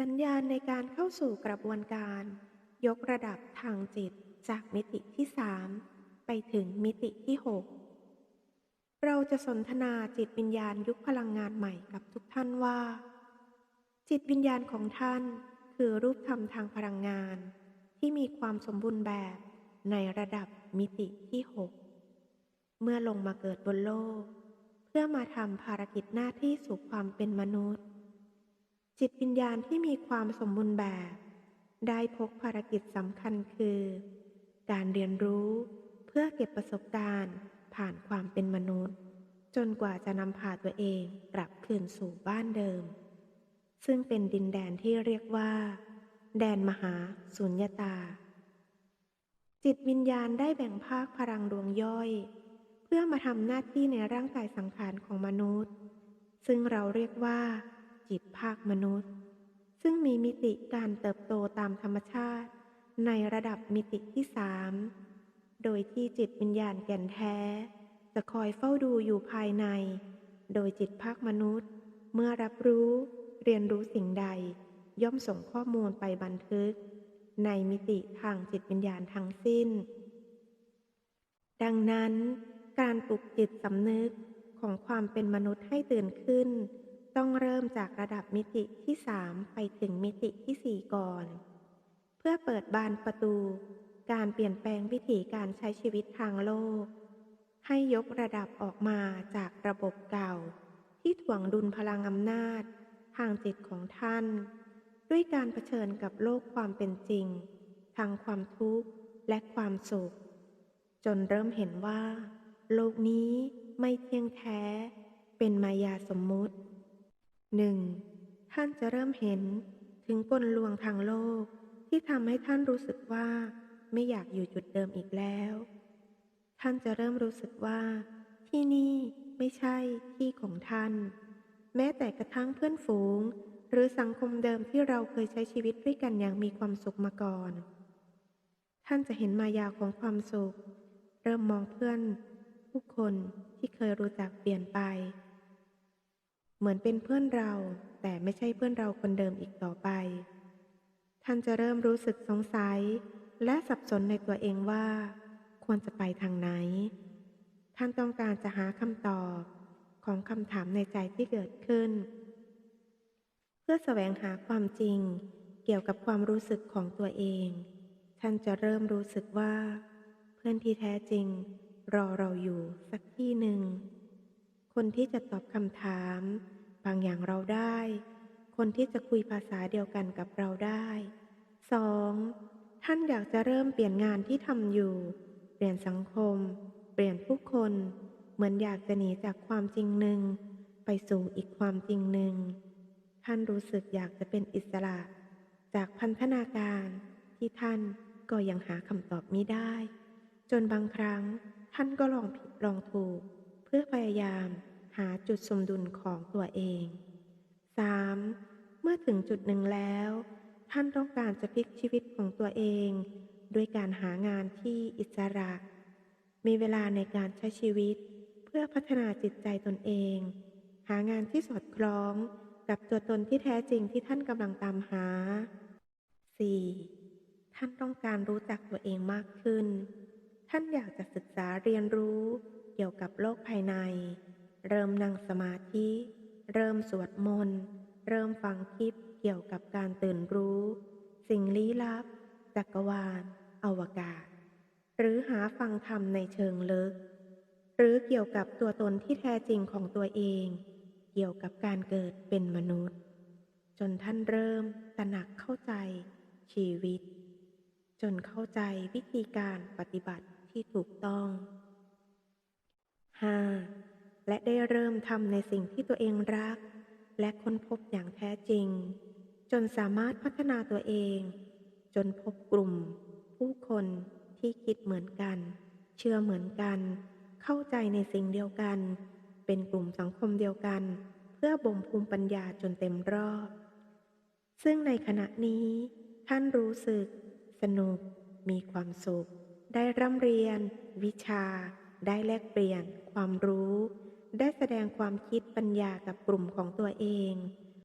สัญญาณในการเข้าสู่กระบวนการ ยกระดับทางจิตจากมิติที่3ไปถึงมิติที่6เราจะสนทนาจิตวิญญาณยุคพลังงานใหม่กับทุกท่านว่า จิตวิญญาณของท่านคือรูปธรรมทางพลังงาน ที่มีความสมบูรณ์แบบในระดับมิติที่6เมื่อลงมาเกิดบนโลก เพื่อมาทำภารกิจหน้าที่สู่ความเป็นมนุษย์ จิตวิญญาณที่มีความสมบูรณ์แบบ ได้พกภารกิจสำคัญคือ การเรียนรู้เพื่อเก็บประสบการณ์ผ่านความเป็นมนุษย์ จนกว่าจะนำพาตัวเองกลับคืนสู่บ้านเดิม ซึ่งเป็นดินแดนที่เรียกว่า แดนมหาสุญญตา จิตวิญญาณได้แบ่งภาคพลังดวงย่อย เพื่อมาทำหน้าที่ในร่างกายสังขารของมนุษย์ ซึ่งเราเรียกว่า จิตภาคมนุษย์ ซึ่งมีมิติการเติบโตตามธรรมชาติ ในระดับมิติที่สามโดยที่จิตวิญญาณแก่นแท้ จะคอยเฝ้าดูอยู่ภายใน โดยจิตภาคมนุษย์ เมื่อรับรู้เรียนรู้สิ่งใด ย่อมส่งข้อมูลไปบันทึก ในมิติทางจิตวิญญาณทั้งสิ้น ดังนั้น การปลุกจิตสำนึกของความเป็นมนุษย์ให้ตื่นขึ้น ต้องเริ่มจากระดับมิติที่สามไปถึงมิติที่สี่ก่อน เพื่อเปิดบานประตู การเปลี่ยนแปลงวิถีการใช้ชีวิตทางโลก ให้ยกระดับออกมาจากระบบเก่า ที่ถ่วงดุลพลังอำนาจ ทางจิตของท่าน ด้วยการเผชิญกับโลกความเป็นจริง ทางความทุกข์และความสุข จนเริ่มเห็นว่า โลกนี้ไม่เที่ยงแท้ เป็นมายาสมมุติ หนึ่งท่านจะเริ่มเห็นถึงกลลวงทางโลกที่ทำให้ท่านรู้สึกว่าไม่อยากอยู่จุดเดิมอีกแล้ว ท่านจะเริ่มรู้สึกว่า ที่นี่ไม่ใช่ที่ของท่าน แม้แต่กระทั่งเพื่อนฝูง หรือสังคมเดิมที่เราเคยใช้ชีวิตด้วยกันอย่างมีความสุขมาก่อน ท่านจะเห็นมายาของความสุข เริ่มมองเพื่อน ผู้คนที่เคยรู้จักเปลี่ยนไป เหมือนเป็นเพื่อนเรา แต่ไม่ใช่เพื่อนเราคนเดิมอีกต่อไป ท่านจะเริ่มรู้สึกสงสัย และสับสนในตัวเองว่า ควรจะไปทางไหน ท่านต้องการจะหาคำตอบของคำถามในใจที่เกิดขึ้น เพื่อแสวงหาความจริงเกี่ยวกับความรู้สึกของตัวเอง ท่านจะเริ่มรู้สึกว่า เพื่อนที่แท้จริง รอเราอยู่สักที่หนึ่ง คนที่จะตอบคำถาม บางอย่างเราได้ คนที่จะคุยภาษาเดียวกันกับเราได้สองท่านอยากจะเริ่มเปลี่ยนงานที่ทำอยู่ เปลี่ยนสังคม เปลี่ยนผู้คน เหมือนอยากจะหนีจากความจริงหนึ่ง ไปสู่อีกความจริงหนึ่ง ท่านรู้สึกอยากจะเป็นอิสระ จากพันธนาการที่ท่านก็ยังหาคำตอบมิได้ จนบางครั้งท่านก็ลองผิดลองถูก พื่อพยายามหาจุดสมดุลของตัวเอง 3. เมื่อถึงจุดหนึ่งแล้ว ท่านต้องการจะพลิกชีวิตของตัวเองด้วยการหางานที่อิสระ มีเวลาในการใช้ชีวิต เพื่อพัฒนาจิตใจตนเอง หางานที่สอดคล้องกับตัวตนที่แท้จริงที่ท่านกำลังตามหา 4. ท่านต้องการรู้จักตัวเองมากขึ้น ท่านอยากจะศึกษาเรียนรู้ เกี่ยวกับโลกภายใน เริ่มนั่งสมาธิ เริ่มสวดมนต์ เริ่มฟังคลิปเกี่ยวกับการตื่นรู้ สิ่งลี้ลับ จักรวาล อวกาศ หรือหาฟังธรรมในเชิงลึก หรือเกี่ยวกับตัวตนที่แท้จริงของตัวเอง เกี่ยวกับการเกิดเป็นมนุษย์ จนท่านเริ่มตระหนักเข้าใจชีวิต จนเข้าใจวิธีการปฏิบัติที่ถูกต้อง 5. และได้เริ่มทำในสิ่งที่ตัวเองรัก และค้นพบอย่างแท้จริง จนสามารถพัฒนาตัวเอง จนพบกลุ่ม ผู้คนที่คิดเหมือนกัน เชื่อเหมือนกัน เข้าใจในสิ่งเดียวกัน เป็นกลุ่มสังคมเดียวกัน เพื่อบ่มภูมิปัญญาจนเต็มรอบ ซึ่งในขณะนี้ ท่านรู้สึก สนุก มีความสุข ได้ร่ำเรียน วิชา ได้แลกเปลี่ยนความรู้ ได้แสดงความคิดปัญญากับกลุ่มของตัวเอง